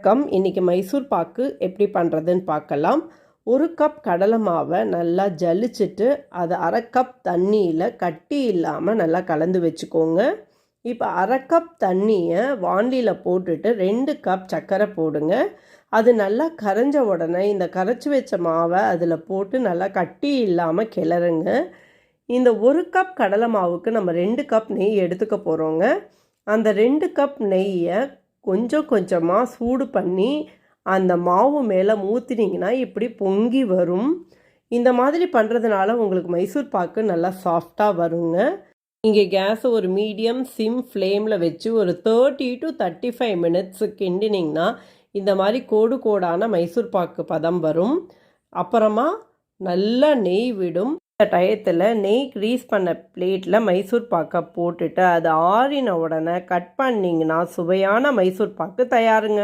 வணக்கம். இன்றைக்கி மைசூர் பாக்கு எப்படி பண்ணுறதுன்னு பார்க்கலாம். ஒரு கப் கடலை மாவை நல்லா ஜலிச்சுட்டு அதை அரை கப் தண்ணியில் கட்டி இல்லாமல் நல்லா கலந்து வச்சுக்கோங்க. இப்போ அரை கப் தண்ணியை வாண்டியில் போட்டுட்டு ரெண்டு கப் சர்க்கரை போடுங்க. அது நல்லா கரைஞ்ச உடனே இந்த கரைச்சி வச்ச மாவை அதில் போட்டு நல்லா கட்டி இல்லாமல் கிளறுங்க. இந்த ஒரு கப் கடலை மாவுக்கு நம்ம ரெண்டு கப் நெய் எடுத்துக்க போகிறோங்க அந்த ரெண்டு கப் நெய்யை கொஞ்சம் கொஞ்சமாக சூடு பண்ணி அந்த மாவு மேலே ஊற்றினீங்கன்னா இப்படி பொங்கி வரும். இந்த மாதிரி பண்ணுறதுனால உங்களுக்கு மைசூர் பாக்கு நல்லா சாஃப்டாக வருங்க. இங்கே கேஸை ஒரு மீடியம் சிம் ஃப்ளேமில் வச்சு ஒரு thirty to thirty five minutes கிண்டினிங்கன்னா இந்த மாதிரி கோடு கோடான மைசூர் பாக்கு பதம் வரும். அப்புறமா நல்லா நெய் விடும். இந்த டயத்தில் நெய் க்ரீஸ் பண்ண பிளேட்டில் மைசூர் பாக்கை போட்டுட்டு அது ஆறின உடனே கட் பண்ணிங்கன்னா சுவையான மைசூர் பாக்கு தயாருங்க.